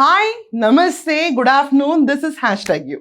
Hi namaste good afternoon this is hashtag you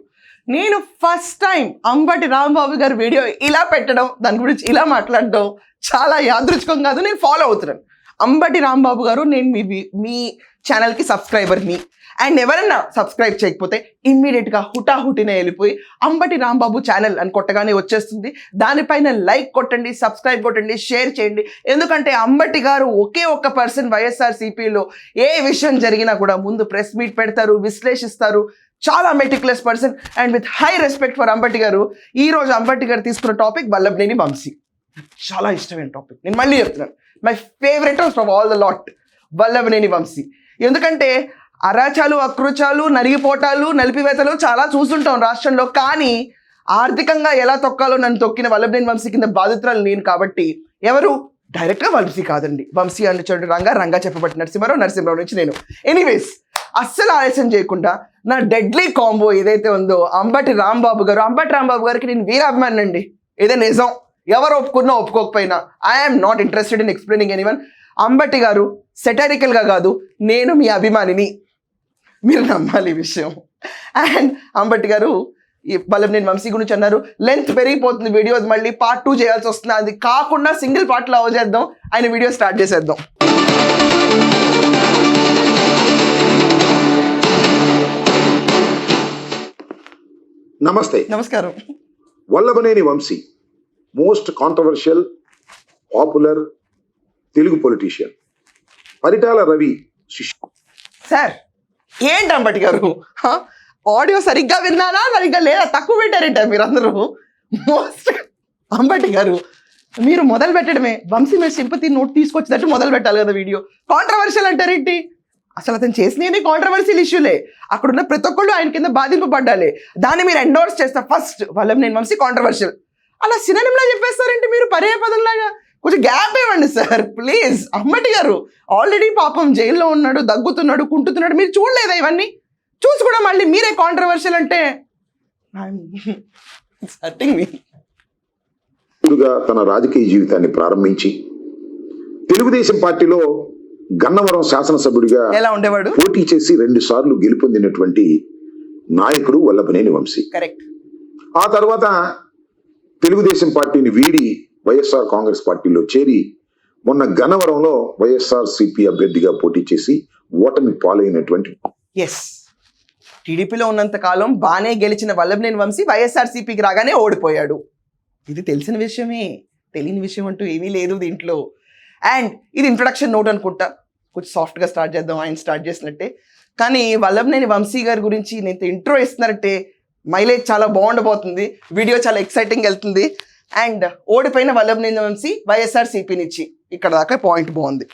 నేను first time Ambati Rambabu గారి video ఇలా పెట్టడం దాని గురించి ఇలా మాట్లాడడం చాలా యాదృచ్ఛికం కాదు నేను ఫాలో అవుతున్నాను. అంబటి రాంబాబు గారు నేను మీ మీ ఛానల్కి సబ్స్క్రైబర్ని అండ్ ఎవరన్నా సబ్స్క్రైబ్ చేయకపోతే ఇమ్మీడియట్గా హుటాహుటిన వెళ్ళిపోయి అంబటి రాంబాబు ఛానల్ అని కొట్టగానే వచ్చేస్తుంది. దానిపైన లైక్ కొట్టండి సబ్స్క్రైబ్ కొట్టండి షేర్ చేయండి. ఎందుకంటే అంబటి గారు ఒకే ఒక్క పర్సన్ వైఎస్ఆర్ సిపిలో ఏ విషయం జరిగినా కూడా ముందు ప్రెస్ మీట్ పెడతారు విశ్లేషిస్తారు. చాలా meticulous person and with high respect for Ambati గారు ఈ రోజు అంబటి గారు తీసుకున్న టాపిక్ వల్లభనేని వంశీ. చాలా ఇష్టమైన టాపిక్ నేను మళ్ళీ చెప్తున్నాను. My favourite from all the lot Vallabhaneni Vamsi. ఎందుకంటే అరాచాలు అకృచాలు నరిగిపోటాలు నలిపివేతలు చాలా చూస్తుంటాం రాష్ట్రంలో. కానీ ఆర్థికంగా ఎలా తొక్కాలో నన్ను తొక్కిన వల్లభనేని వంశీ కింద బాధితురాలు నేను కాబట్టి ఎవరు? డైరెక్ట్గా వంశీ కాదండి. వంశీ అని చూడండి రంగా రంగా చెప్పబట్టి నరసింహారావు నరసింహరావు నుంచి నేను. ఎనీవేస్ అస్సలు ఆలస్యం చేయకుండా నా డెడ్లీ కాంబో ఏదైతే ఉందో అంబటి రాంబాబు గారు అంబటి రాంబాబు గారికి నేను వీరాభిమాని అండి ఇదే నిజం. ఎవరు ఒప్పుకున్నా ఒప్పుకోకపోయినా I'm not interested in explaining anyone Ambati గారు సెటారికల్గా కాదు నేను మీ అభిమానిని. మీరు నమ్మాలి ఈ విషయం. అండ్ అంబటి గారు ఈ నేను వంశీ గురించి అన్నారు లెంత్ పెరిగిపోతుంది వీడియోస్ మళ్ళీ పార్ట్ టూ చేయాల్సి వస్తుంది. అది కాకుండా సింగిల్ పార్ట్లో అవ చేద్దాం. ఆయన వీడియో స్టార్ట్ చేసేద్దాం. నమస్తే. నమస్కారం. Vallabhaneni Vamsi most controversial popular Telugu politician Paritala Ravi శిష్యు sir ఏంటి అంబటి గారు ఆడియో సరిగ్గా విన్నానా సరిగ్గా లేదా? తక్కువ పెట్టారంట మీరు అందరూ? మోస్ట్ అంబటి గారు మీరు మొదలు పెట్టడమే. వంశీ మీరు సింపతి నోట్ తీసుకొచ్చినట్టు మొదలు పెట్టాలి కదా వీడియో. కాంట్రవర్షియల్ అంటారేంటి అసలు అతను చేసినవి కాంట్రవర్షియల్ ఇష్యూలే అక్కడున్న ప్రతి ఒక్కళ్ళు ఆయన కింద బాధింపబడ్డాలి దాన్ని మీరు ఎండోర్స్ చేస్తారు ఫస్ట్ వాళ్ళ నేను వంశీ కాంట్రవర్షియల్ అలా సినిమా చెప్పేస్తారంటే మీరు? పర్యాయ పదంలాగా కొంచెం గ్యాప్ ఇవ్వండి సార్ ప్లీజ్ అమ్మటి గారు ఆల్రెడీ పాపం జైల్లో ఉన్నాడు దగ్గుతున్నాడు కుంటుతున్నాడు. మీరు చూడలేదా ఇవన్నీ? చూసి కూడా మళ్ళీ మీరే కాంట్రవర్షియల్ అంటే హర్టింగ్ మీ గా తన రాజకీయ జీవితాన్ని ప్రారంభించి తెలుగుదేశం పార్టీలో గన్నవరం శాసనసభ్యుడిగా ఎలా ఉండేవాడు? పోటీ చేసి రెండు సార్లు గెలుపొందినటువంటి నాయకుడు వల్లభనేని వంశీ. కరెక్ట్ ఆ తర్వాత తెలుగుదేశం పార్టీని వీడి వైఎస్ఆర్ కాంగ్రెస్ పార్టీలో చేరి మొన్న గన్నవరంలో వైఎస్ఆర్ సిపి అభ్యర్థిగా పోటీ చేసి ఓటమి పాలైనటువంటి ఎస్ టీడీపీలో ఉన్నంత కాలం బాగానే గెలిచిన వల్లభనేని వంశీ వైఎస్ఆర్సీపీకి రాగానే ఓడిపోయాడు. ఇది తెలిసిన విషయమే. తెలియని విషయం అంటూ ఏమీ లేదు దీంట్లో. అండ్ ఇది ఇంట్రొడక్షన్ నోట్ అనుకుంటా. కొంచెం సాఫ్ట్గా స్టార్ట్ చేద్దాం ఆయన స్టార్ట్ చేసినట్టే. కానీ వల్లభనేని వంశీ గారి గురించి నేను ఇంట్రో ఇస్తున్నారంటే మైలేజ్ చాలా బాగుండబోతుంది. వీడియో చాలా ఎక్సైటింగ్ వెళ్తుంది. అండ్ ఓడిపోయిన వల్లభనేని వంశీ వైఎస్ఆర్ సిపినిచ్చి ఇక్కడ దాకా పాయింట్ బాగుంది.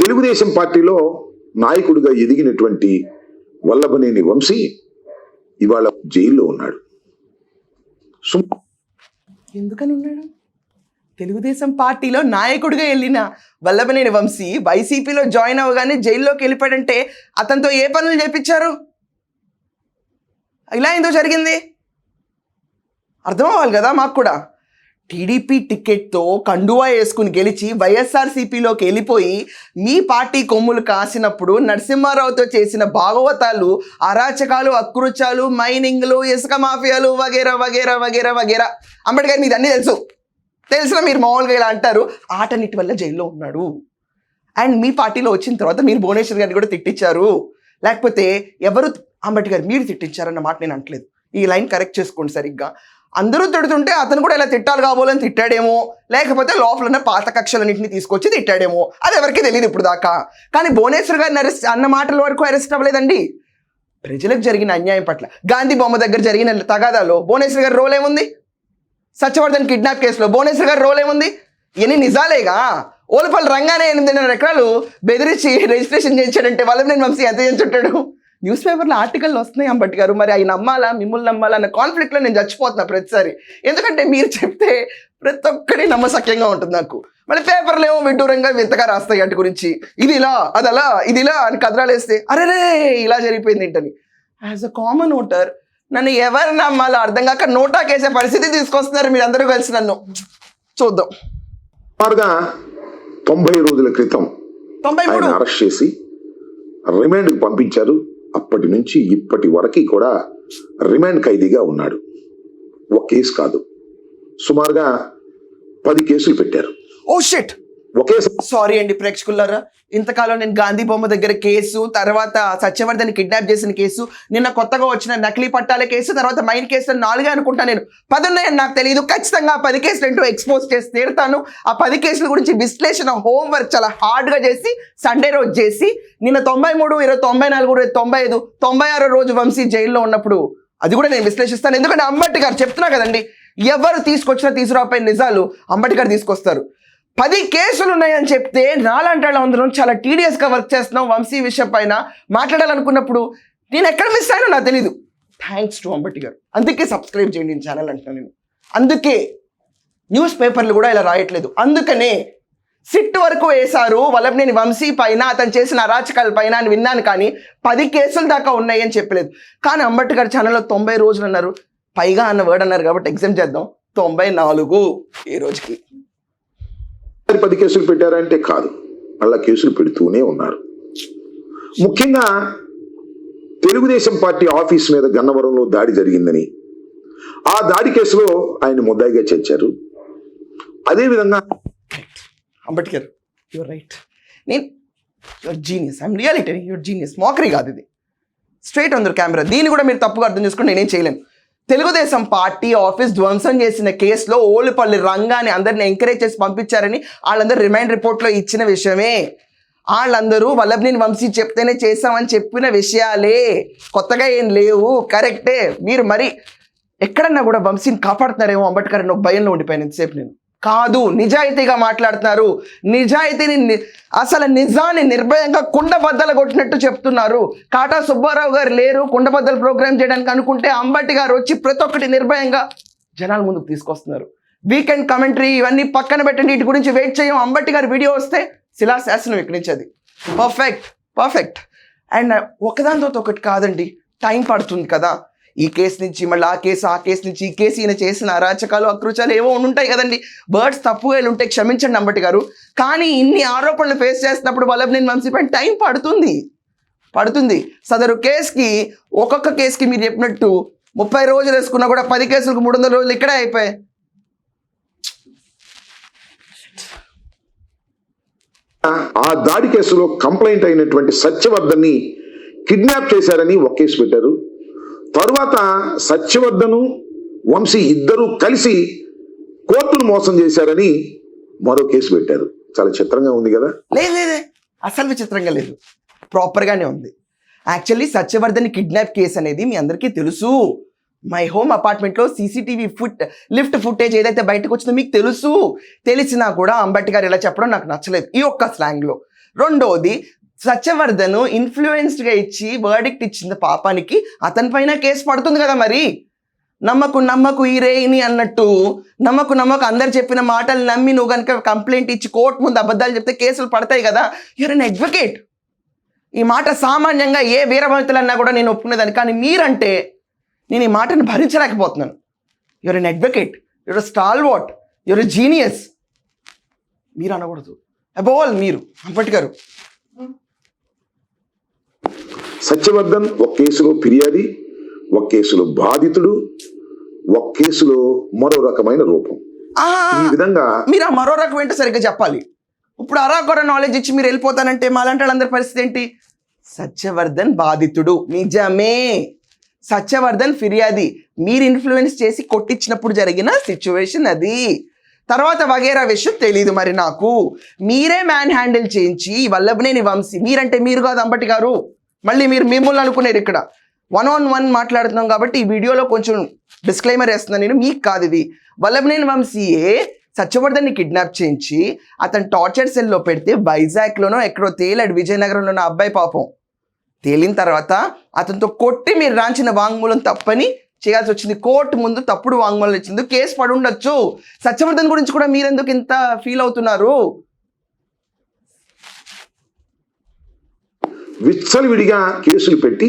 తెలుగుదేశం పార్టీలో నాయకుడిగా ఎదిగినటువంటి వల్లభనేని వంశీ ఇవాళ జైల్లో ఉన్నాడు. ఎందుకని ఉన్నాడు? తెలుగుదేశం పార్టీలో నాయకుడిగా వెళ్ళిన వల్లభనేని వంశీ వైసీపీలో జాయిన్ అవ్వగానే జైల్లోకి వెళ్ళిపోయాడంటే అతనితో ఏ పనులు చేపించారు? ఇలా ఎందుకు జరిగింది? అర్థం అవ్వాలి కదా మాకు కూడా. టీడీపీ టికెట్తో కండువా వేసుకుని గెలిచి వైఎస్ఆర్సీపీలోకి వెళ్ళిపోయి మీ పార్టీ కొమ్ములు కాసినప్పుడు నరసింహారావుతో చేసిన భాగవతాలు అరాచకాలు అకృత్యాలు మైనింగ్లు ఇసుక మాఫియాలు వగేరా వగేరా వగేరా వగేరా. అంబేద్కర్ మీకు అన్నీ తెలుసు. తెలిసిన మీరు? మామూలుగా ఇలా అంటారు. ఆటన్నిటి వల్ల జైల్లో ఉన్నాడు. అండ్ మీ పార్టీలో వచ్చిన తర్వాత మీరు భువనేశ్వర్ గారిని కూడా తిట్టించారు. లేకపోతే ఎవరు? అంబేద్కర్ మీరు తిట్టించారన్న మాట నేను అంటలేదు. ఈ లైన్ కరెక్ట్ చేసుకోండి సరిగ్గా. అందరూ తిడుతుంటే అతను కూడా ఇలా తిట్టాలి కాబోలని తిట్టాడేమో లేకపోతే లోపల ఉన్న పాత కక్షలన్నింటిని తీసుకొచ్చి తిట్టాడేమో అది ఎవరికి తెలియదు ఇప్పుడు దాకా. కానీ భువనేశ్వర్ గారిని అరెస్ట్ అన్న మాటల వరకు అరెస్ట్ అవ్వలేదండి. ప్రజలకు జరిగిన అన్యాయం పట్ల. గాంధీ బొమ్మ దగ్గర జరిగిన తగాదాలో భువనేశ్వర్ గారి రోల్ ఏముంది? సత్యవర్ధన్ కిడ్నాప్ కేసులో భువనేశ్వర్ గారి రోల్ ఏముంది? ఇవన్నీ నిజాలేగా? ఓలపల్లి రంగానే ఎనిమిదిన్నర ఎకరాలు బెదిరించి రిజిస్ట్రేషన్ చేయించాడంటే వాళ్ళని నేను వంశీ ఎంత చేయించుంటాడు? న్యూస్ పేపర్లో ఆర్టికల్ వస్తున్నాయి అంబటి గారు. మరి అవి నమ్మాలా మిమ్మల్ని నమ్మాలా అన్న కాన్ఫ్లిక్ట్లో నేను చచ్చిపోతున్నా ప్రతిసారి. ఎందుకంటే మీరు చెప్తే ప్రతి ఒక్కటి నమ్మసక్యంగా ఉంటుంది నాకు. మళ్ళీ పేపర్లు ఏమో విడ్డూరంగా వింతగా రాస్తాయి వాటి గురించి. ఇది ఇలా అది అలా ఇది ఇలా అని కథరాలు వేస్తే అరే రే ఇలా జరిగిపోయింది ఏంటని. యాజ్ అ కామన్ ఓటర్ నన్ను ఎవరు నమ్మాలో అర్థం కాక నోటాకేసే పరిస్థితి తీసుకొస్తున్నారు మీరు అందరూ కలిసి నన్ను. చూద్దాం. సుమారుగా తొంభై రోజుల క్రితం తొంభై మూడు. ఆయన అరెస్ట్ చేసి రిమాండ్కి పంపించారు. అప్పటి నుంచి ఇప్పటి వరకు కూడా రిమాండ్ ఖైదీగా ఉన్నాడు. ఒక కేసు కాదు. సుమారుగా పది కేసులు పెట్టారు. ఓ షెట్! ఒకే సారీ అండి ప్రేక్షకులారా. ఇంతకాలం నేను గాంధీ బొమ్మ దగ్గర కేసు తర్వాత సత్యవర్ధన్ కిడ్నాప్ చేసిన కేసు నిన్న కొత్తగా వచ్చిన నకిలీ పట్టాల కేసు తర్వాత మైన్ కేసు నాలుగే అనుకుంటా నేను. పది ఉన్నాయని నాకు తెలియదు ఖచ్చితంగా ఆ పది కేసులు ఏంటో ఎక్స్పోజ్ చేసి తీరుతాను. ఆ పది కేసుల గురించి విశ్లేషణ హోంవర్క్ చాలా హార్డ్గా చేసి సండే రోజు చేసి నిన్న తొంభై మూడు ఇరవై తొంభై నాలుగు ఇరవై తొంభై ఐదు తొంభై ఆరో రోజు వంశీ జైల్లో ఉన్నప్పుడు అది కూడా నేను విశ్లేషిస్తాను. ఎందుకంటే అంబటి గారు చెప్తున్నా కదండి ఎవరు తీసుకొచ్చినా తీసుకురాపోయిన నిజాలు అంబటి గారు తీసుకొస్తారు. పది కేసులు ఉన్నాయని చెప్తే నాలాంటి అందరం చాలా టీడీఎస్గా వర్క్ చేస్తున్నాం వంశీ విషయం పైన మాట్లాడాలనుకున్నప్పుడు నేను ఎక్కడ మిస్ అయినా నాకు తెలీదు. థ్యాంక్స్ టు అంబటి గారు. అందుకే సబ్స్క్రైబ్ చేయండి నేను ఛానల్ అంటున్నాను నేను. అందుకే న్యూస్ పేపర్లు కూడా ఇలా రాయట్లేదు. అందుకనే సిట్ వరకు వేశారు. వల్లభనేని వంశీ పైన అతను చేసిన అరాచకాల పైన అని విన్నాను కానీ పది కేసుల దాకా ఉన్నాయని చెప్పలేదు. కానీ అంబటి గారి ఛానల్లో తొంభై రోజులు అన్నారు. పైగా అన్న వర్డ్ అన్నారు కాబట్టి ఎగ్జామ్ చేద్దాం. తొంభై నాలుగు ఈ రోజుకి. పది కేసులు పెట్టారంటే కాదు. అలా కేసులు పెడుతూనే ఉన్నారు. ముఖ్యంగా తెలుగుదేశం పార్టీ ఆఫీస్ మీద గన్నవరంలో దాడి జరిగిందని ఆ దాడి కేసులో ఆయన ముద్దాయిగా చేర్చారు. అదేవిధంగా అంబేద్కర్ యువర్ రైట్ నేను you're genius I'm reality you're genius mockery కాదు ఇది. స్ట్రైట్ అందరు కెమెరా దీన్ని కూడా మీరు తప్పుగా అర్థం చేసుకుని నేనేం చేయలేను. తెలుగుదేశం పార్టీ ఆఫీస్ ధ్వంసం చేసిన కేసులో ఓలుపల్లి రంగాన్ని అందరిని ఎంకరేజ్ చేసి పంపించారని వాళ్ళందరూ రిమైండ్ రిపోర్ట్లో ఇచ్చిన విషయమే. వాళ్ళందరూ వల్లభనేని వంశీ చెప్తేనే చేసామని చెప్పిన విషయాలే. కొత్తగా ఏం లేవు. కరెక్టే మీరు మరి ఎక్కడన్నా కూడా వంశీని కాపాడుతున్నారేమో అంబేద్కర్ అని భయంలో ఉండిపోయాను ఇంతసేపు నేను. కాదు. నిజాయితీగా మాట్లాడుతున్నారు. నిజాయితీని ని- అసలు నిజాన్ని నిర్భయంగా కుండబద్దలు కొట్టినట్టు చెప్తున్నారు. కాటా సుబ్బారావు గారు లేరు. కుండబద్దలు ప్రోగ్రామ్ చేయడానికి అనుకుంటే అంబటి గారు వచ్చి ప్రతి ఒక్కటి నిర్భయంగా జనాల ముందుకు తీసుకొస్తున్నారు. వీకెండ్ కమెంటరీ ఇవన్నీ పక్కన పెట్టండి. వీటి గురించి వెయిట్ చేయం. అంబటి గారి వీడియో వస్తే శిలాశాసనం ఇక్కడి నుంచి అది. పర్ఫెక్ట్. పర్ఫెక్ట్. అండ్ ఒకదానితో ఒకటి కాదండి. టైం పడుతుంది కదా. ఈ కేసు నుంచి మళ్ళీ ఆ కేసు ఆ కేసు నుంచి ఈ కేసు ఈయన చేసిన అరాచకాలు అకృచాలు ఏవో ఉంటాయి కదండి. బర్డ్స్ తప్పుగా ఉంటే క్షమించండి అంబటి గారు. కానీ ఇన్ని ఆరోపణలు ఫేస్ చేస్తున్నప్పుడు వల్లభనేని వంశీపై టైం పడుతుంది. పడుతుంది. సదరు కేసుకి ఒక్కొక్క కేసుకి మీరు చెప్పినట్టు ముప్పై రోజులు వేసుకున్నా కూడా పది కేసులకు మూడు వందల రోజులు ఇక్కడే అయిపోయాయి. ఆ దాడి కేసులో కంప్లైంట్ అయినటువంటి సత్యవర్ధన్ని కిడ్నాప్ చేశారని ఒక కేసు పెట్టారు. తరువాత సత్యవర్ధను వంశీ ఇద్దరూ కలిసి కోర్టును మోసం చేశారని మరో కేసు పెట్టారు. చాలా చిత్రంగా ఉంది కదా? లేదు లేదే అసలు విచిత్రంగా లేదు. ప్రాపర్గానే ఉంది. యాక్చువల్లీ సత్యవర్ధన్ కిడ్నాప్ కేసు అనేది మీ అందరికీ తెలుసు. మై హోమ్ అపార్ట్మెంట్లో సీసీటీవీ ఫుట్ లిఫ్ట్ ఫుటేజ్ ఏదైతే బయటకు వచ్చిందో మీకు తెలుసు. తెలిసినా కూడా అంబేద్కర్ ఇలా చెప్పడం నాకు నచ్చలేదు ఈ ఒక్క స్లాంగ్లో రెండోది సత్యవర్ధన్ ఇన్ఫ్లుయెన్స్డ్గా ఇచ్చి వర్డిక్ట్ ఇచ్చిన పాపానికి అతని పైన కేసు పడుతుంది కదా మరి. నమ్మకు నమ్మకు ఈ రేయిని అన్నట్టు నమ్మకు నమ్మకు అందరు చెప్పిన మాటలు నమ్మి నువ్వు కనుక కంప్లైంట్ ఇచ్చి కోర్టు ముందు అబద్ధాలు చెప్తే కేసులు పడతాయి కదా. యూర్ అన్ అడ్వకేట్ ఈ మాట సామాన్యంగా ఏ వీరభక్తులన్నా కూడా నేను ఒప్పుకునేదాన్ని. కానీ మీరంటే నేను ఈ మాటను భరించలేకపోతున్నాను. You're an advocate you're still what you're genius మీరు అనకూడదు. అబోల్ మీరు. అంబేద్కర్ సత్యవర్ధన్ ఒక కేసులో ఫిర్యాది ఒక కేసులో బాధితుడు ఒక కేసులో మరో రకమైన రూపం. ఈ విధంగా మీరు ఆ మరో రకం ఏంటో సరిగ్గా చెప్పాలి. ఇప్పుడు అరాకొర నాలెడ్జ్ ఇచ్చి మీరు వెళ్ళిపోతానంటే మాలాంటి వాళ్ళందరి పరిస్థితి ఏంటి? సత్యవర్ధన్ బాధితుడు. నిజమే. సత్యవర్ధన్ ఫిర్యాది. మీరు ఇన్ఫ్లుయెన్స్ చేసి కొట్టించినప్పుడు జరిగిన సిచ్యువేషన్ అది. తర్వాత వగేరా విషయం తెలీదు మరి నాకు. మీరే మ్యాన్ హ్యాండిల్ చేయించి వల్లభనేని వంశీ మీరంటే మీరు కాదు అంబటి గారు. మళ్ళీ మీరు మిమ్మల్ని అనుకునేది ఇక్కడ. వన్ ఆన్ వన్ మాట్లాడుతున్నాం కాబట్టి ఈ వీడియోలో కొంచెం డిస్క్లైమర్ వేస్తున్నాను నేను మీకు కాదు ఇది. వల్లభనేని వంశీయే సత్యవర్ధన్ని కిడ్నాప్ చేయించి అతను టార్చర్ సెల్లో పెడితే వైజాగ్లోనో ఎక్కడో తేలాడు విజయనగరంలోనో అబ్బాయి పాపం. తేలిన తర్వాత అతనితో కొట్టి మీరు రాంచిన వాంగ్మూలం తప్పని చేయాల్సి వచ్చింది. కోర్టు ముందు తప్పుడు వాంగ్మూలం ఇచ్చింది. కేసు పడి ఉండొచ్చు. సత్యవర్ధన్ గురించి కూడా మీరెందుకు ఇంత ఫీల్ అవుతున్నారు? విచ్చలవిడిగా కేసులు పెట్టి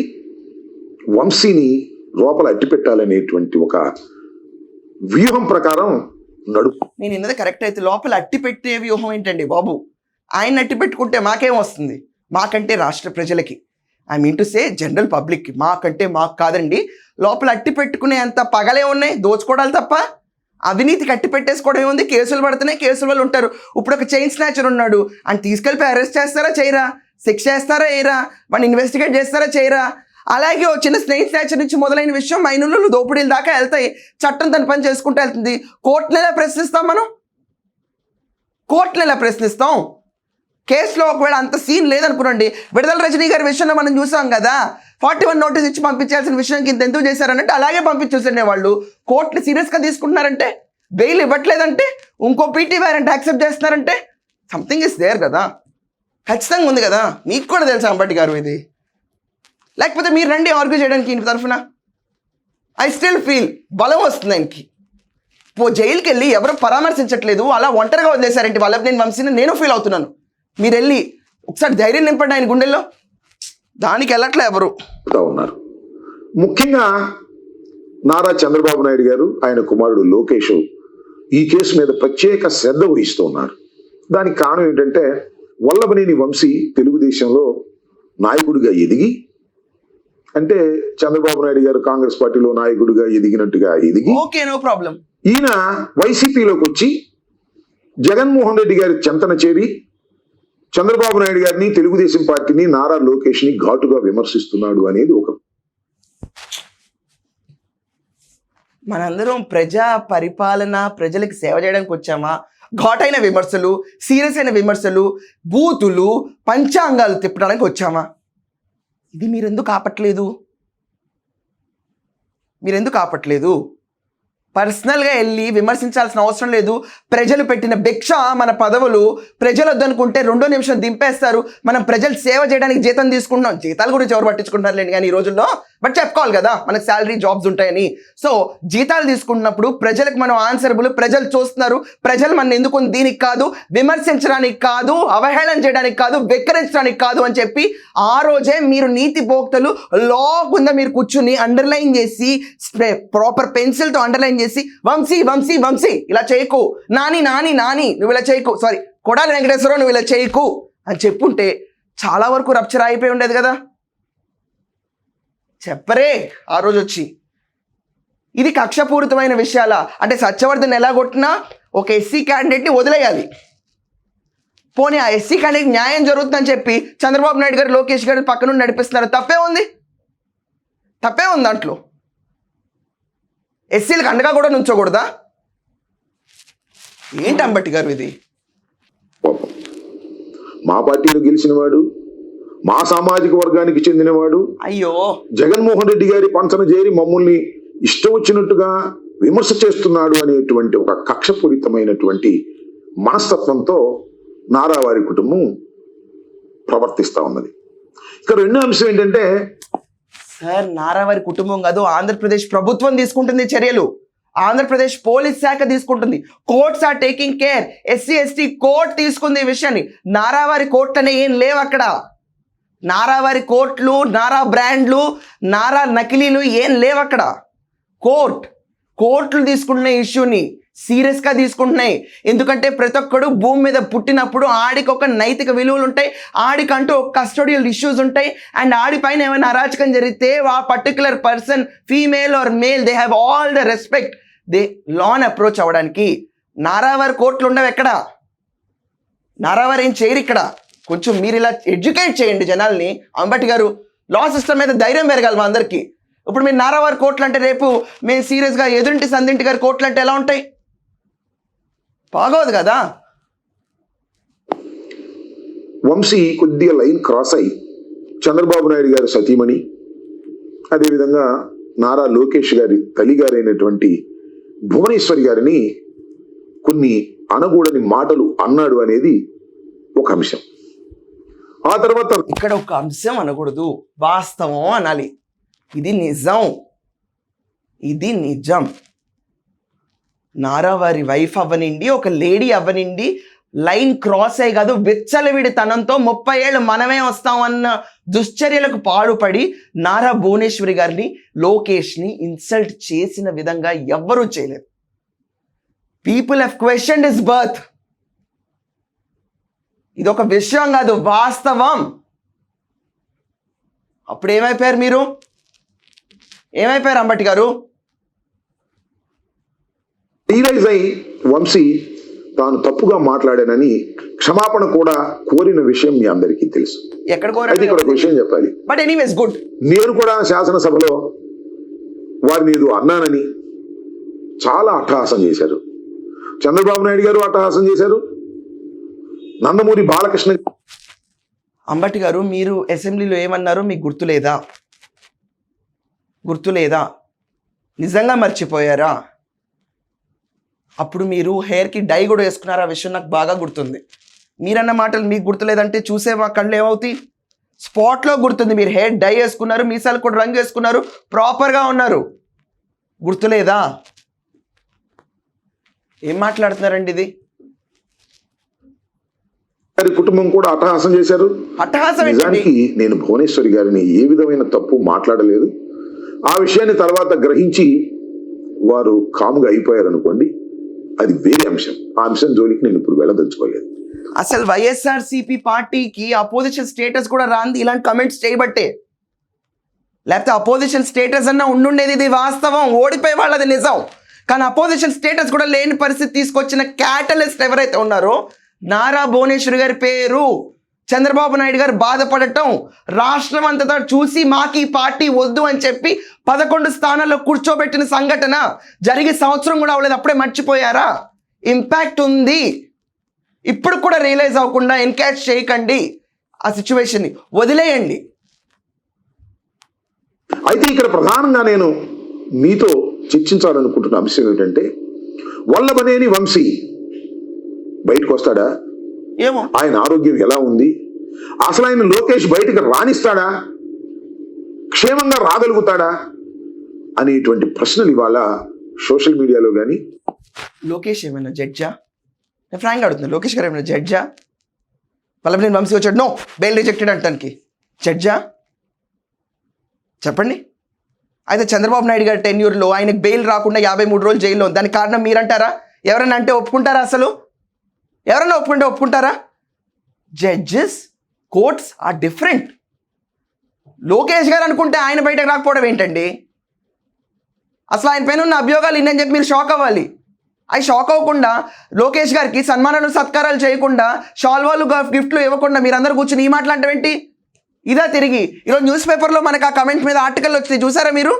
వంశీని లోపల అట్టిపెట్టాలనేటువంటి ఒక వ్యూహం ప్రకారం నడుపు నేను ఇన్నది కరెక్ట్ అయితే లోపల అట్టి పెట్టే వ్యూహం ఏంటండి బాబు? ఆయన అట్టి పెట్టుకుంటే మాకేం వస్తుంది? మాకంటే రాష్ట్ర ప్రజలకి. I mean to say general పబ్లిక్కి మాకంటే మాకు కాదండి. లోపల అట్టి పెట్టుకునే అంత పగలే ఉన్నాయి. దోచుకోవడాలు తప్ప అవినీతి కట్టి పెట్టేసుకోవడం ఏముంది కేసులు పడుతున్నాయి. కేసుల వాళ్ళు ఉంటారు. ఇప్పుడు ఒక చైన్ స్నాచర్ ఉన్నాడు. అని తీసుకెళ్ళిపోయి అరెస్ట్ చేస్తారా? చేయరా? శిక్ష చేస్తారా చేయరా వాడిని ఇన్వెస్టిగేట్ చేస్తారా చేయరా? అలాగే వచ్చిన చిన్న స్నేక్ నుంచి మొదలైన విషయం మైనర్లు దోపిడీల దాకా వెళ్తాయి. చట్టం తన పని చేసుకుంటూ వెళ్తుంది. కోర్టును ఎలా ప్రశ్నిస్తాం మనం? కోర్టును ఎలా ప్రశ్నిస్తాం? కేసులో ఒకవేళ అంత సీన్ లేదనుకోండి విడుదల రజనీ గారి విషయంలో మనం చూసాం కదా. ఫార్టీ వన్ నోటీస్ ఇచ్చి పంపించాల్సిన విషయం ఇంత ఎందుకు చేశారనంటే అలాగే పంపించేసండి వాళ్ళు. కోర్టుని సీరియస్గా తీసుకుంటున్నారంటే బెయిల్ ఇవ్వట్లేదంటే ఇంకో పీటీ వారెంట్ యాక్సెప్ట్ చేస్తున్నారంటే సంథింగ్ ఇస్ దేర్ కదా. ఖచ్చితంగా ఉంది కదా? మీకు కూడా తెలుసు అంబటి గారు ఇది? లేకపోతే మీరు రండి ఆర్గ్యూ చేయడానికి ఇంటి తరఫున. ఐ స్టిల్ ఫీల్ బలం వస్తుంది ఆయనకి. పో జైలుకి వెళ్ళి ఎవరు పరామర్శించట్లేదు అలా ఒంటరిగా వదిలేశారంటే వాళ్ళకి నేను వంశీని నేను ఫీల్ అవుతున్నాను. మీరు వెళ్ళి ఒకసారి ధైర్యం నింపండి ఆయన గుండెల్లో. దానికి వెళ్ళట్లే ఎవరు. ఉన్నారు. ముఖ్యంగా నారా చంద్రబాబు నాయుడు గారు ఆయన కుమారుడు లోకేష్ ఈ కేసు మీద ప్రత్యేక శ్రద్ధ వహిస్తూ ఉన్నారు. దానికి కారణం ఏంటంటే వల్లభనేని వంశీ తెలుగుదేశంలో నాయకుడిగా ఎదిగి అంటే చంద్రబాబు నాయుడు గారు కాంగ్రెస్ పార్టీలో నాయకుడిగా ఎదిగినట్టుగా ఎదిగి ఓకే నో ప్రాబ్లం. ఈయన వైసీపీలోకి వచ్చి జగన్మోహన్ రెడ్డి గారి చెంతన చేరి చంద్రబాబు నాయుడు గారిని తెలుగుదేశం పార్టీని నారా లోకేష్ని ఘాటుగా విమర్శిస్తున్నాడు అనేది ఒక మనందరం ప్రజా పరిపాలన ప్రజలకు సేవ చేయడానికి వచ్చామా? ఘాటైన విమర్శలు సీరియస్ అయిన విమర్శలు బూతులు పంచాంగాలు తిప్పడానికి వచ్చామా? ఇది మీరెందుకు ఆపట్లేదు? మీరెందుకు ఆపట్లేదు? పర్సనల్గా వెళ్ళి విమర్శించాల్సిన అవసరం లేదు. ప్రజలు పెట్టిన భిక్ష మన పదవులు. ప్రజలు వద్దనుకుంటే రెండో నిమిషం దింపేస్తారు. మనం ప్రజలు సేవ చేయడానికి జీతం తీసుకుంటున్నాం. జీతాల గురించి ఎవరు పట్టించుకుంటారు లేండి కానీ ఈ రోజుల్లో. బట్ చెప్పుకోవాలి కదా మనకు శాలరీ జాబ్స్ ఉంటాయని. సో జీతాలు తీసుకుంటున్నప్పుడు ప్రజలకు మనం ఆన్సరబుల్ ప్రజలు చూస్తున్నారు. ప్రజలు మన ఎందుకు దీనికి కాదు విమర్శించడానికి కాదు అవహేళన చేయడానికి కాదు వెక్కరించడానికి కాదు అని చెప్పి ఆ రోజే మీరు నీతి పోక్తలు లా కింద మీరు కూర్చుని అండర్లైన్ చేసి ప్రాపర్ పెన్సిల్తో అండర్లైన్ చేసి వంశీ వంశీ వంశీ ఇలా చేయకు. నాని నాని నాని నువ్వు ఇలా చేయకు. సారీ కొడాలి వెంకటేశ్వరరావు నువ్వు ఇలా చేయకు. అని చెప్పుంటే చాలా వరకు రప్చర్ అయిపోయి ఉండేది కదా. చెప్పరే ఆ రోజు వచ్చి. ఇది కక్షపూరితమైన విషయాల? అంటే సత్యవర్ధన్ ఎలా కొట్టినా ఒక ఎస్సీ క్యాండిడేట్ని వదిలేయాలి. పోనీ ఆ ఎస్సీ క్యాండిడేట్ న్యాయం జరుగుతుందని చెప్పి చంద్రబాబు నాయుడు గారు లోకేష్ గారు పక్కనుండి నడిపిస్తున్నారు. తప్పే ఉంది. తప్పే ఉంది దాంట్లో. ఎస్సీలకు అండగా కూడా నుంచోకూడదా? ఏంటి అంబటి గారు ఇది? మా పార్టీలో గెలిచిన వాడు మా సామాజిక వర్గానికి చెందినవాడు అయ్యో. జగన్మోహన్ రెడ్డి గారి పంచన చేరి మమ్మల్ని ఇష్టం వచ్చినట్టుగా విమర్శ చేస్తున్నాడు అనేటువంటి ఒక కక్షపూరితమైనటువంటి మనస్తత్వంతో నారావారి కుటుంబం ప్రవర్తిస్తా ఉన్నది. ఇక రెండో అంశం ఏంటంటే సార్ నారావారి కుటుంబం కాదు ఆంధ్రప్రదేశ్ ప్రభుత్వం తీసుకుంటుంది చర్యలు. ఆంధ్రప్రదేశ్ పోలీస్ శాఖ తీసుకుంటుంది. Courts are taking care. SC ST court తీసుకుంది ఈ విషయాన్ని. నారావారి కోర్ట్ అనే ఏం లేవు అక్కడ. నారావారి కోర్టులు నారా బ్రాండ్లు నారా నకిలీలు ఏం లేవు అక్కడ. కోర్ట్. కోర్టులు తీసుకుంటున్న ఇష్యూని సీరియస్గా తీసుకుంటున్నాయి. ఎందుకంటే ప్రతి ఒక్కడు భూమి మీద పుట్టినప్పుడు ఆడికి ఒక నైతిక విలువలు ఉంటాయి. ఆడికంటూ ఒక కస్టోడియల్ ఇష్యూస్ ఉంటాయి. అండ్ ఆడిపైన ఏమైనా అరాచకం జరిగితే ఆ particular person female or male they have all the respect they lawn approach అవ్వడానికి. నారావారి కోర్టులు ఉండవు ఎక్కడ? నారావారు ఏం చేయరు ఇక్కడ? కొంచెం మీరు ఇలా ఎడ్యుకేట్ చేయండి జనాల్ని. అంబటి గారు లా సిస్టమ్ మీద ధైర్యం పెరగాలి మా అందరికీ. ఇప్పుడు మీరు నారావారి కోర్టులు అంటే రేపు మేము సీరియస్గా ఎదురింటి సందింటి గారి కోర్టులు అంటే ఎలా ఉంటాయి? బాగోదు కదా? వంశీ కొద్దిగా లైన్ క్రాస్ అయి చంద్రబాబు నాయుడు గారి సతీమణి అదేవిధంగా నారా లోకేష్ గారి తల్లి గారైనటువంటి భువనేశ్వరి గారిని కొన్ని అనకూడని మాటలు అన్నాడు అనేది ఒక అంశం. ఆ తర్వాత ఇక్కడ ఒక అంశం అనకూడదు. వాస్తవం అనాలి. ఇది నిజం. ఇది నిజం. నారావారి వైఫ్ అవ్వనిండి ఒక లేడీ అవ్వనిండి లైన్ క్రాస్ అయ్యి కాదు విచ్చలవిడి తనంతో ముప్పై ఏళ్ళు మనమే వస్తాం అన్న దుశ్చర్యలకు పాడుపడి నారా భువనేశ్వరి గారిని లోకేష్ని ఇన్సల్ట్ చేసిన విధంగా ఎవ్వరూ చేయలేదు. People have question is birth ఇది ఒక విషయం కాదు వాస్తవం. అప్పుడు ఏమైపోయారు మీరు? ఏమైపోయారు అంబటి గారు? రియలైజ్ అయి వంశీ తాను తప్పుగా మాట్లాడానని క్షమాపణ కూడా కోరిన విషయం మీ అందరికీ తెలుసు. ఎక్కడ అయితే ఇక్కడ ఒక కోరారు విషయం చెప్పాలి. బట్ ఎనీవేస్ గుడ్ నేను కూడా శాసనసభలో వారిని ఏదో అన్నానని చాలా అట్టహాసం చేశారు. చంద్రబాబు నాయుడు గారు అట్టహాసం చేశారు. నందమూరి బాలకృష్ణ అంబటి గారు మీరు అసెంబ్లీలో ఏమన్నారో? మీకు గుర్తులేదా? గుర్తులేదా? నిజంగా మర్చిపోయారా? అప్పుడు మీరు హెయిర్కి డై కూడా వేసుకున్నారు? ఆ విషయం నాకు బాగా గుర్తుంది. మీరన్న మాటలు మీకు గుర్తులేదంటే చూసే మా కళ్ళు ఏమవుతాయి? స్పాట్లో గుర్తుంది మీరు హెయిర్ డై వేసుకున్నారు మీసాలు కూడా రంగు వేసుకున్నారు ప్రాపర్గా ఉన్నారు. గుర్తులేదా? ఏం మాట్లాడుతున్నారండి ఇది? గారి కుటుంబం కూడా అట్టహాసం చేశారు. నిజానికి నేను భువనేశ్వరి గారిని ఏ విధమైన తప్పు మాట్లాడలేదు. ఆ విషయాన్ని తర్వాత గ్రహించి వారు కాముగా అయిపోయారు అనుకోండి అది వేరే అంశం. ఆ అంశం జోలికి నేను ఇప్పుడు వెళ్ళదలుచుకోలేదు. అసలు వైఎస్ఆర్ సిపి పార్టీకి అపోజిషన్ స్టేటస్ కూడా రాంది. ఇలాంటి కమెంట్స్ చేయబట్టే. లేకపోతే అపోజిషన్ స్టేటస్ అన్న ఉండుండేది ఇది వాస్తవం. ఓడిపోయే వాళ్ళది నిజం. కానీ అపోజిషన్ స్టేటస్ కూడా లేని పరిస్థితి తీసుకొచ్చిన క్యాటలిస్ట్ ఎవరైతే ఉన్నారో నారా భువనేశ్వర్ గారి పేరు. చంద్రబాబు నాయుడు గారు బాధపడటం రాష్ట్రం అంతటా చూసి మాకు ఈ పార్టీ వద్దు అని చెప్పి పదకొండు స్థానాల్లో కూర్చోబెట్టిన సంఘటన జరిగే సంవత్సరం కూడా అవ్వలేదు. అప్పుడే మర్చిపోయారా? ఇంపాక్ట్ ఉంది. ఇప్పుడు కూడా రియలైజ్ అవ్వకుండా ఎన్కాచ్ చేయకండి ఆ సిచ్యువేషన్ని వదిలేయండి. అయితే ఇక్కడ ప్రధానంగా నేను మీతో చర్చించాలనుకుంటున్న అంశం ఏమిటంటే వల్లభనేని వంశీ బయటకు వస్తాడా ఏమో. ఆయన ఆరోగ్యం ఎలా ఉంది? అసలు ఆయన లోకేష్ బయటకు రాణిస్తాడా క్షేమంగా రాగలుగుతాడా? అనేటువంటి ప్రశ్నలు ఇవాళ సోషల్ మీడియాలో కానీ లోకేష్ ఏమైనా జడ్జా? నేను ఫ్రాంక్ అడుగుతున్నాను లోకేష్ గారు ఏమైనా జడ్జా? నేను వంశీ వచ్చాడు. నో బెయిల్ రిజెక్టెడ్ అంటానికి. జడ్జా? చెప్పండి. అయితే చంద్రబాబు నాయుడు గారి టెన్యూర్లో ఆయనకు బెయిల్ రాకుండా యాభై మూడు రోజులు జైల్లో ఉంది. దానికి కారణం మీరంటారా? ఎవరైనా అంటే ఒప్పుకుంటారా అసలు? ఎవరైనా ఒప్పుకుంటే ఒప్పుకుంటారా? Judges? Courts are different. Lokesh గారు అనుకుంటే ఆయన బయటకు రాకపోవడం ఏంటండి? అసలు ఆయన పైన ఉన్న అభియోగాలు ఇన్నని చెప్పి మీరు షాక్ అవ్వాలి. అవి షాక్ అవ్వకుండా లోకేష్ గారికి సన్మానాలు సత్కారాలు చేయకుండా షాల్వాలు గిఫ్ట్లు ఇవ్వకుండా మీరందరూ కూర్చుని ఈ మాట్లాడటం ఏంటి? ఇదా తిరిగి. ఈరోజు న్యూస్ పేపర్లో మనకు ఆ కమెంట్ మీద ఆర్టికల్ వచ్చింది. చూసారా మీరు?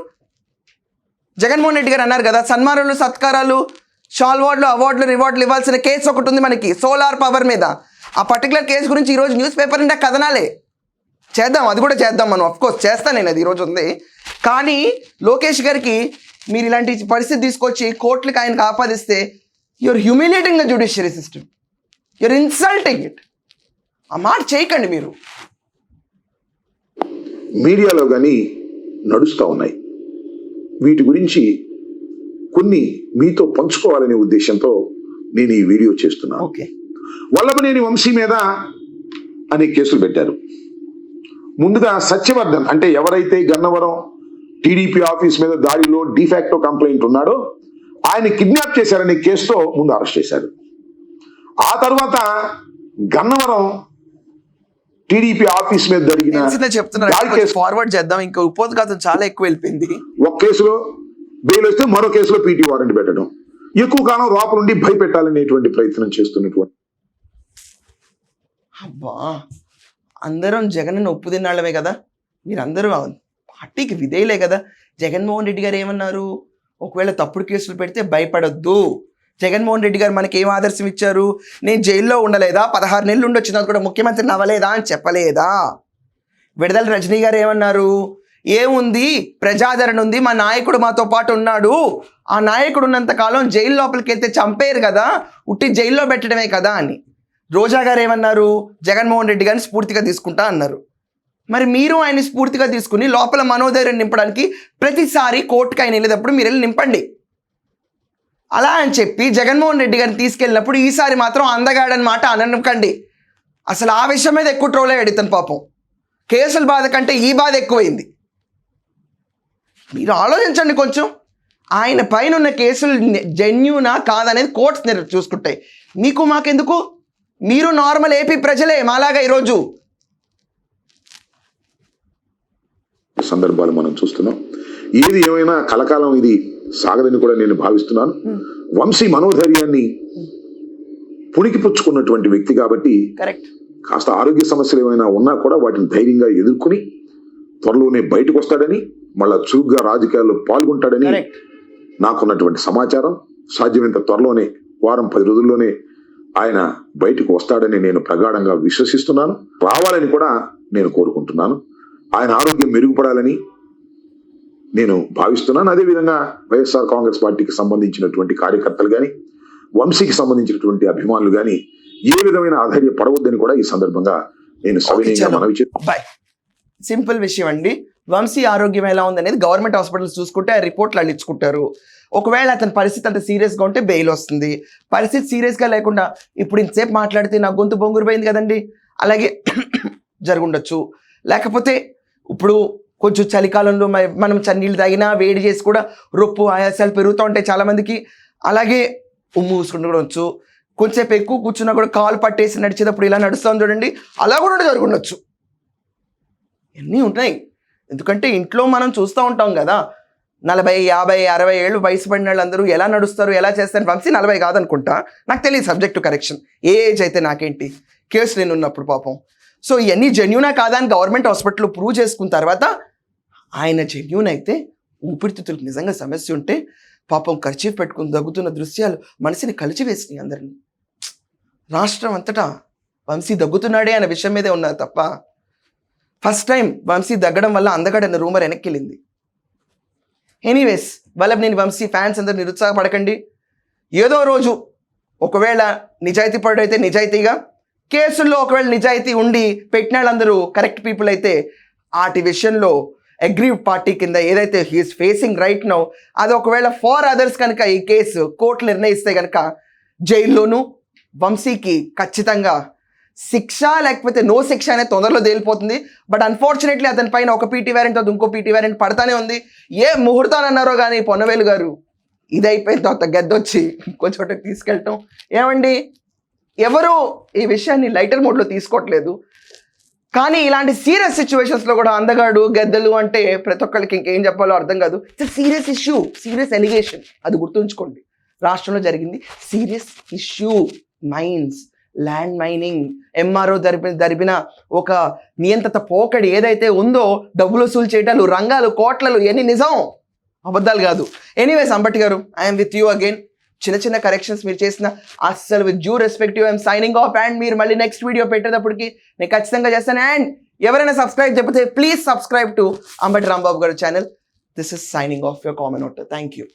జగన్మోహన్ రెడ్డి గారు అన్నారు కదా సన్మానాలు సత్కారాలు షాల్వార్డులు అవార్డులు రివార్డులు ఇవ్వాల్సిన కేసు ఒకటి ఉంది మనకి సోలార్ పవర్ మీద. ఆ పర్టికులర్ కేసు గురించి ఈరోజు న్యూస్ పేపర్ నిండా కథనాలే. చేద్దాం అది కూడా చేద్దాం మనం. అఫ్ కోర్స్ చేస్తాను నేను అది ఈరోజు ఉంది. కానీ లోకేష్ గారికి మీరు ఇలాంటి పరిస్థితి తీసుకొచ్చి కోర్టులకు ఆయనకు ఆపాదిస్తే you're humiliating the judiciary system you're insulting it ఆ మాట చేయకండి మీరు. మీడియాలో కానీ నడుస్తూ ఉన్నాయి. వీటి గురించి కొన్ని మీతో పంచుకోవాలనే ఉద్దేశంతో నేను ఈ వీడియో చేస్తున్నాను. ఓకే. వల్లభనేని వంశీ మీద అనే కేసులు పెట్టారు. ముందుగా సత్యవర్ధన్ అంటే ఎవరైతే గన్నవరం టీడీపీ ఆఫీస్ మీద దాడిలో డిఫాక్టో కంప్లైంట్ ఉన్నాడో ఆయన కిడ్నాప్ చేశారనే కేసుతో ముందు అరెస్ట్ చేశారు. ఆ తర్వాత గన్నవరం టీడీపీ ఆఫీస్ మీద జరిగిన చెప్తున్నారు ఫార్వర్డ్ చేద్దాం. ఇంకా ఉపోద్ఘాతం చాలా ఎక్కువ వెళ్ళిపోయింది. ఒక కేసులో బెయిల్ వస్తే మరో కేసులో పీటీ వారెంట్ పెట్టడం. ఎక్కువ కాలం లోపల నుండి భయపెట్టాలనేటువంటి ప్రయత్నం చేస్తున్నటువంటి అబ్బా! అందరం జగన్ ఒప్పు తిన్నాళ్ళమే కదా? మీరందరూ పార్టీకి విధేయులే కదా? జగన్మోహన్ రెడ్డి గారు ఏమన్నారు? ఒకవేళ తప్పుడు కేసులు పెడితే భయపడొద్దు. జగన్మోహన్ రెడ్డి గారు మనకి ఏం ఆదర్శం ఇచ్చారు? నేను జైల్లో ఉండలేదా? పదహారు నెలలు ఉండొచ్చిన కూడా ముఖ్యమంత్రి నవ్వలేదా అని చెప్పలేదా? విడదల రజనీ గారు ఏమన్నారు? ఏముంది? ప్రజాదరణ ఉంది మా నాయకుడు మాతో పాటు ఉన్నాడు. ఆ నాయకుడు ఉన్నంత కాలం జైలు లోపలికి వెళ్తే చంపేరు కదా? ఉట్టి జైల్లో పెట్టడమే కదా అని. రోజా గారు ఏమన్నారు? జగన్మోహన్ రెడ్డి గారిని స్ఫూర్తిగా తీసుకుంటా అన్నారు. మరి మీరు ఆయన స్ఫూర్తిగా తీసుకుని లోపల మనోధైర్యం నింపడానికి ప్రతిసారి కోర్టుకు ఆయన వెళ్ళేటప్పుడు మీరు వెళ్ళి నింపండి. అలా అని చెప్పి జగన్మోహన్ రెడ్డి గారిని తీసుకెళ్ళినప్పుడు ఈసారి మాత్రం అందగాడని మాట అనకండి అసలు ఆ విషయం మీద ఎక్కువ ట్రోల్ అయ్యాడు ఇతను పాపం. కేసుల బాధ కంటే ఈ బాధ ఎక్కువైంది. మీరు ఆలోచించండి కొంచెం. ఆయన పైన ఉన్న కేసులు జెన్యునా కాదనేది కోర్ట్స్ చూసుకుంటాయి. మీకు మాకెందుకు? మీరు నార్మల్ ఏపీ ప్రజలే మాలాగా ఈరోజు. సందర్భాలు మనం చూస్తున్నాం. ఏది ఏమైనా కలకాలం ఇది సాగదని కూడా నేను భావిస్తున్నాను. వంశీ మనోధైర్యాన్ని పుణికిపుచ్చుకున్నటువంటి వ్యక్తి కాబట్టి కరెక్ట్. కాస్త ఆరోగ్య సమస్యలు ఏమైనా ఉన్నా కూడా వాటిని ధైర్యంగా ఎదుర్కొని త్వరలోనే బయటకు వస్తాడని మళ్ళా చురుగ్గా రాజకీయాల్లో పాల్గొంటాడని నాకున్నటువంటి సమాచారం. సాధ్యమైనంత త్వరలోనే వారం పది రోజుల్లోనే ఆయన బయటకు వస్తాడని నేను ప్రగాఢంగా విశ్వసిస్తున్నాను. రావాలని కూడా నేను కోరుకుంటున్నాను. ఆయన ఆరోగ్యం మెరుగుపడాలని నేను భావిస్తున్నాను. అదేవిధంగా వైఎస్ఆర్ కాంగ్రెస్ పార్టీకి సంబంధించినటువంటి కార్యకర్తలు కానీ వంశీకి సంబంధించినటువంటి అభిమానులు కానీ ఏ విధమైన ఆధైర్య పడవద్దని కూడా ఈ సందర్భంగా నేను సవినయంగా. మనవి సింపుల్ విషయం అండి. వంశీ ఆరోగ్యం ఎలా ఉందనేది గవర్నమెంట్ హాస్పిటల్స్ చూసుకుంటే ఆ రిపోర్ట్లు వాళ్ళు ఇచ్చుకుంటారు ఒకవేళ అతని పరిస్థితి అంత సీరియస్గా ఉంటే బెయిల్ వస్తుంది. పరిస్థితి సీరియస్గా లేకుండా ఇప్పుడు ఇంతసేపు మాట్లాడితే నా గొంతు బొంగురు పోయింది కదండి. అలాగే జరుగుండొచ్చు. లేకపోతే ఇప్పుడు కొంచెం చలికాలంలో మనం చన్నీళ్ళు తాగినా వేడి చేసి కూడా రొప్పు ఆయాసాలు పెరుగుతూ ఉంటాయి చాలామందికి. అలాగే ఉమ్ము మూసుకుంటూ కూడా వచ్చు కొంచెంసేపు ఎక్కువ కూర్చున్నా కూడా కాలు పట్టేసి నడిచేటప్పుడు ఇలా నడుస్తాం చూడండి. అలా కూడా జరుగుండొచ్చు. ఇవన్నీ ఉంటాయి ఎందుకంటే ఇంట్లో మనం చూస్తూ ఉంటాం కదా. నలభై యాభై అరవై ఏళ్ళు వయసు పడిన వాళ్ళందరూ ఎలా నడుస్తారు ఎలా చేస్తారు వంశీ నలభై కాదనుకుంటా. నాకు తెలియదు సబ్జెక్టు కరెక్షన్ ఏ ఏజ్ అయితే నాకేంటి? కేసు నేను ఉన్నప్పుడు పాపం. సో ఇవన్నీ జెన్యునా కాదా అని గవర్నమెంట్ హాస్పిటల్లో ప్రూవ్ చేసుకున్న తర్వాత ఆయన జెన్యున్ అయితే ఊపిరితిత్తులకు నిజంగా సమస్య ఉంటే పాపం ఖర్చీఫ్ పెట్టుకుని దగ్గుతున్న దృశ్యాలు మనిషిని కలిచివేసినాయి అందరినీ. రాష్ట్రం అంతటా వంశీ దగ్గుతున్నాడే అనే విషయం మీదే ఉన్నారు తప్ప. ఫస్ట్ టైం వంశీ దగ్గడం వల్ల అందగడన్న రూమర్ వెనక్కి వెళ్ళింది. ఎనీవేస్ వల్లభనేని వంశీ ఫ్యాన్స్ అందరు నిరుత్సాహపడకండి. ఏదో రోజు ఒకవేళ నిజాయితీ పరుడైతే నిజాయితీగా కేసుల్లో ఒకవేళ నిజాయితీ ఉండి పెట్టిన వాళ్ళందరూ కరెక్ట్ పీపుల్ అయితే వాటి విషయంలో అగ్రీవ్ పార్టీ కింద ఏదైతే హీఈస్ ఫేసింగ్ రైట్ నో అది ఒకవేళ ఫార్ అదర్స్ కనుక ఈ కేసు కోర్టు నిర్ణయిస్తే కనుక జైల్లోనూ వంశీకి ఖచ్చితంగా శిక్ష లేకపోతే నో శిక్ష అనేది తొందరలో తేలిపోతుంది. బట్ అన్ఫార్చునేట్లీ అతని పైన ఒక పీటీ వ్యారెంట్ తర్వాత ఇంకో పీటీ వ్యారెంట్ పడతానే ఉంది. ఏ ముహూర్తాన్ని అన్నారో కానీ పొన్నవేలు గారు ఇది అయిపోయిన తర్వాత గద్దొచ్చి ఇంకో చోటకి తీసుకెళ్ళటం. ఏమండి? ఎవరు ఈ విషయాన్ని లైటర్ మోడ్లో తీసుకోవట్లేదు. కానీ ఇలాంటి సీరియస్ సిచ్యువేషన్స్లో కూడా అందగాడు గద్దలు అంటే ప్రతి ఒక్కరికి ఇంకేం చెప్పాలో అర్థం కాదు. It's serious issue serious allegation అది గుర్తుంచుకోండి. రాష్ట్రంలో జరిగింది serious issue mines land mining MRO జరిపిన జరిపిన ఒక నియంత్రిత పోకడి ఏదైతే ఉందో డబ్బులు వసూలు చేయటాలు రంగాలు కోట్లలు ఎన్ని నిజం? అబద్ధాలు కాదు. ఎనీవేస్ అంబటి గారు ఐఎమ్ విత్ యూ అగైన్ చిన్న చిన్న కరెక్షన్స్ మీరు చేసిన అస్సలు with due respective I'm signing off and మీరు మళ్ళీ నెక్స్ట్ వీడియో పెట్టేటప్పటికి నేను ఖచ్చితంగా చేస్తాను. అండ్ ఎవరైనా సబ్స్క్రైబ్ చెప్పితే please subscribe to Ambati Rambabu గారు channel this is signing off your common vote thank you